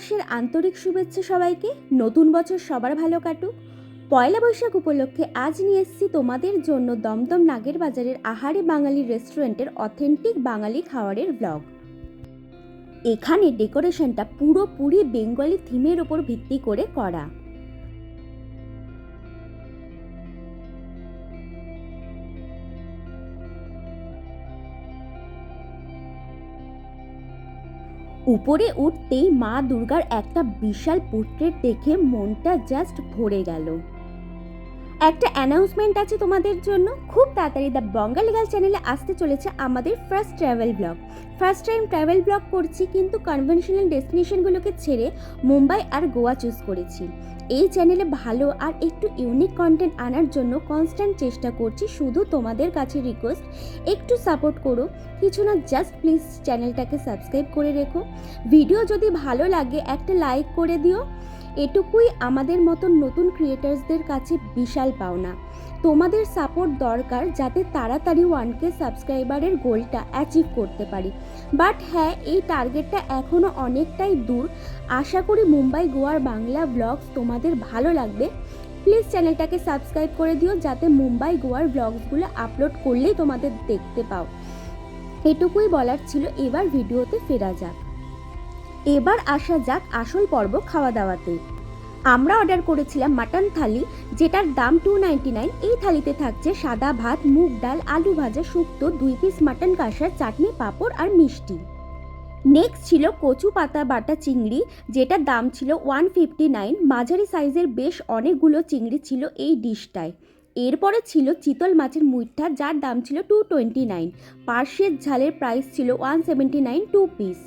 নববর্ষের আন্তরিক শুভেচ্ছা সবাইকে। নতুন বছর সবার ভালো কাটুক। পয়লা বৈশাখ উপলক্ষে আজ নিয়ে এসেছি তোমাদের জন্য দমদম নাগের বাজারের আহারে বাঙালি রেস্টুরেন্টের অথেন্টিক বাঙালি খাওয়ারের ব্লগ এখানে ডেকোরেশনটা পুরোপুরি বেঙ্গলি থিমের ওপর ভিত্তি করে করা। উপরে উঠতেই মা দুর্গার একটা বিশাল পোর্ট্রেট দেখে মনটা জাস্ট ভরে গেল। একটা অ্যানাউন্সমেন্ট আছে তোমাদের জন্য। খুব তাড়াতাড়ি দ্য বঙ্গালী গার্ল চ্যানেলে আসতে চলেছে আমাদের first travel blog first time travel blog করছি কিন্তু কনভেনশনাল ডেস্টিনেশনগুলোকে ছেড়ে মুম্বাই আর গোয়া চুজ করেছি। এই চ্যানেলে ভালো আর একটু ইউনিক কন্টেন্ট আনার জন্য কনস্ট্যান্ট চেষ্টা করছি, শুধু তোমাদের কাছে রিকোয়েস্ট একটু সাপোর্ট করো। কিছু না জাস্ট প্লিজ চ্যানেলটাকে সাবস্ক্রাইব করে রেখো। ভিডিও যদি ভালো লাগে, একটা লাইক করে দিও। এটুকুই আমাদের মতন নতুন ক্রিয়েটার্সদের কাছে বিশাল পাওনা। তোমাদের সাপোর্ট দরকার যাতে তাড়াতাড়ি ওয়ানকে সাবস্ক্রাইবারের গোলটা অ্যাচিভ করতে পারি। বাট হ্যাঁ এই টার্গেটটা এখনও অনেকটাই দূর। আশা করি মুম্বাই গোয়ার বাংলা ব্লগস তোমাদের ভালো লাগবে। প্লিজ চ্যানেলটাকে সাবস্ক্রাইব করে দিও যাতে মুম্বাই গোয়ার ব্লগসগুলো আপলোড করলেই তোমাদের দেখতে পাও। এটুকুই বলার ছিল। এবার ভিডিওতে ফেরা যাক। এবার আসা যাক আসল পর্ব খাওয়া দাওয়াতে আমরা অর্ডার করেছিলাম মাটন থালি যেটার দাম টু নাইনটি নাইন এই থালিতে থাকছে সাদা ভাত, মুগ ডাল, আলু ভাজা, শুক্তো, দুই পিস মাটন কষা চাটনি, পাঁপড় আর মিষ্টি। নেক্সট ছিল কচু পাতা, বাটা চিংড়ি যেটার দাম ছিল ওয়ান ফিফটি নাইন মাঝারি সাইজের বেশ অনেকগুলো চিংড়ি ছিল এই ডিশটায়। এরপরে ছিল চিতল মাছের মুইঠা, যার দাম ছিল টু টোয়েন্টি নাইন পার্শের ঝালের প্রাইস ছিল one seventy nine two piece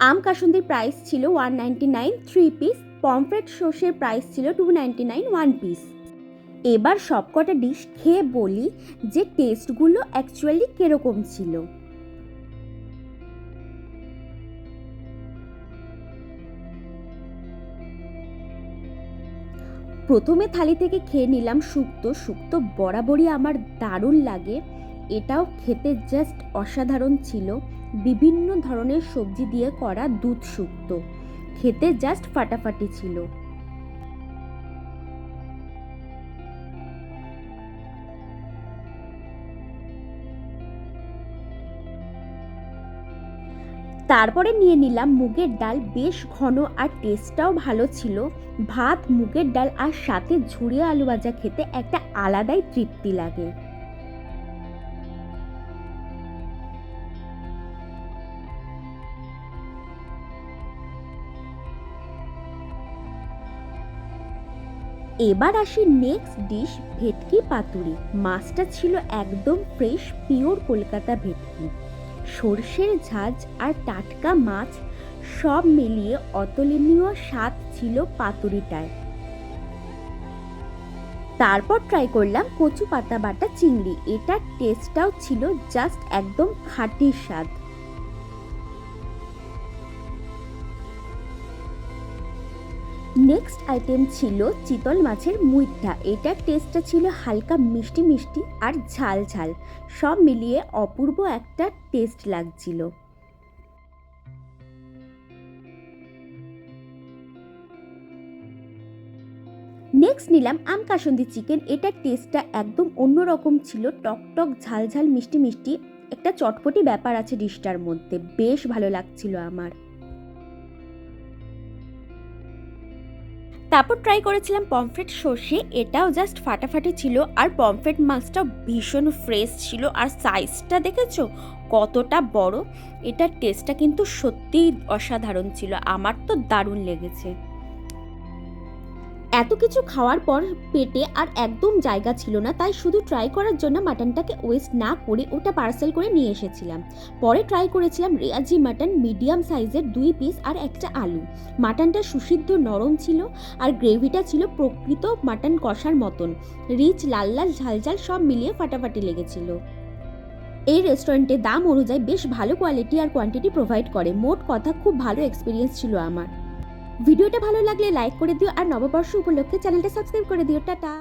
আম কাসুন্দির প্রাইস ছিল one ninety nine three piece pomfret সর্ষের প্রাইস ছিল two ninety nine one piece এবার সবকটা ডিশ খেয়ে বলি যে টেস্টগুলো অ্যাকচুয়ালি কীরকম ছিল। প্রথমে থালি থেকে খেয়ে নিলাম শুক্তো শুক্তো বরাবরই আমার দারুণ লাগে। এটাও খেতে জাস্ট অসাধারণ ছিল। বিভিন্ন ধরনের সবজি দিয়ে করা দুধ শুক্তো। খেতে জাস্ট ফাটাফাটি ছিল। তারপরে নিয়ে নিলাম মুগের ডাল, বেশ ঘন আর টেস্টটাও ভালো ছিল। ভাত, মুগের ডাল আর সাথে ঝুড়িয়ে আলু ভাজা খেতে একটা আলাদাই তৃপ্তি লাগে। এবার আসি নেক্সট ডিশ ভেটকি পাতুরি। মাছটা ছিল একদম ফ্রেশ পিওর কলকাতা ভেটকি। সর্ষের ঝাঁজ আর টাটকা মাছ সব মিলিয়ে অতুলনীয় স্বাদ ছিল পাতুরিটায়। তারপর ট্রাই করলাম কচু পাতা বাটা চিংড়ি। এটার টেস্টটাও ছিল জাস্ট একদম খাঁটি স্বাদ। নেক্সট আইটেম ছিল চিতল মাছের মুইঠা এটার টেস্টটা ছিল হালকা মিষ্টি মিষ্টি আর ঝাল ঝাল। সব মিলিয়ে অপূর্ব একটা টেস্ট লাগছিল। নেক্সট নিলাম আম কাসন্দি চিকেন। এটার টেস্টটা একদম অন্যরকম ছিল। টক টক, ঝাল ঝাল, মিষ্টি মিষ্টি। একটা চটপটি ব্যাপার আছে ডিশটার মধ্যে। বেশ ভালো লাগছিল আমার। তারপর ট্রাই করেছিলাম পমফ্রেট সর্ষে, এটাও জাস্ট ফাটাফাটি ছিল আর পমফ্রেট মাছটাও ভীষণ ফ্রেশ ছিল। আর সাইজটা দেখেছ? কতটা বড়? এটার টেস্টটা কিন্তু সত্যিই অসাধারণ ছিল। আমার তো দারুণ লেগেছে। এত কিছু খাওয়ার পর পেটে আর একদম জায়গা ছিল না, তাই শুধু ট্রাই করার জন্য মাটনটাকে ওয়েস্ট না করে ওটা পার্সেল করে নিয়ে এসেছিলাম। পরে ট্রাই করেছিলাম রেয়াজি মাটন মিডিয়াম সাইজের দুই পিস আর একটা আলু। মাটনটা সুসিদ্ধ নরম ছিল আর গ্রেভিটা ছিল প্রকৃত মাটন কষার মতন। রিচ লাল লাল ঝাল ঝাল সব মিলিয়ে ফাটাফাটি লেগেছিল। এই রেস্টুরেন্টে দাম অনুযায়ী বেশ ভালো কোয়ালিটি আর কোয়ান্টিটি প্রোভাইড করে। মোট কথা খুব ভালো এক্সপিরিয়েন্স ছিল আমার। ভিডিওটা ভালো লাগলে লাইক করে দিও আর নববর্ষ উপলক্ষে চ্যানেলটা সাবস্ক্রাইব করে দিও। টাটা।